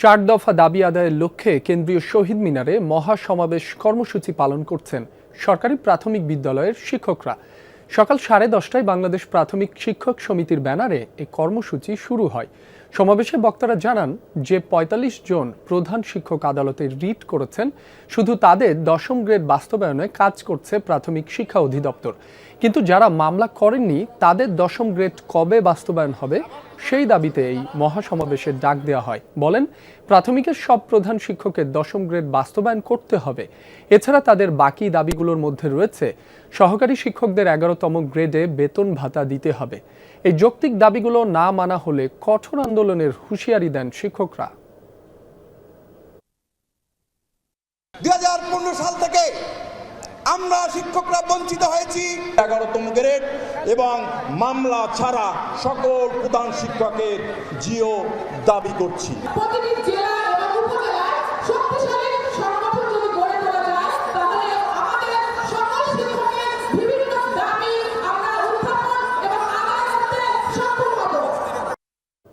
চার দফা দাবি আদায়ের লক্ষ্যে কেন্দ্রীয় শহীদ মিনারে মহাসমাবেশ কর্মসূচি পালন করছেন সরকারি প্রাথমিক বিদ্যালয়ের শিক্ষকরা। সকাল সাড়ে দশটায় বাংলাদেশ প্রাথমিক শিক্ষক সমিতির ব্যানারে এই কর্মসূচি শুরু হয়। সমাবেশে বক্তারা জানান যে ৪৫ জন প্রধান শিক্ষক আদালতে রিট করেছেন, শুধু তাদের দশম গ্রেড বাস্তবায়নে কাজ করছে প্রাথমিক শিক্ষা অধিদপ্তর। কিন্তু যারা মামলা করেননি, তাদের দশম গ্রেড কবে বাস্তবায়ন হবে, সেই দাবিতে এই মহাসমাবেশের ডাক দেওয়া হয়। বলেন, প্রাথমিকের সব প্রধান শিক্ষকের দশম গ্রেড বাস্তবায়ন করতে হবে। এছাড়া তাদের বাকি দাবিগুলোর মধ্যে রয়েছে, সহকারী শিক্ষকদের এগারোতম গ্রেডে বেতন ভাতা দিতে হবে। এই যৌক্তিক দাবিগুলো না মানা হলে কঠোর আন্দোলনের হুঁশিয়ারি দেন শিক্ষকরা। দুই হাজার পনেরো সাল থেকে আমরা শিক্ষকরা বঞ্চিত হয়েছি। এগারোতম গ্রেড এবং মামলা ছাড়া সকল প্রধান শিক্ষকের জিও দাবি করছি।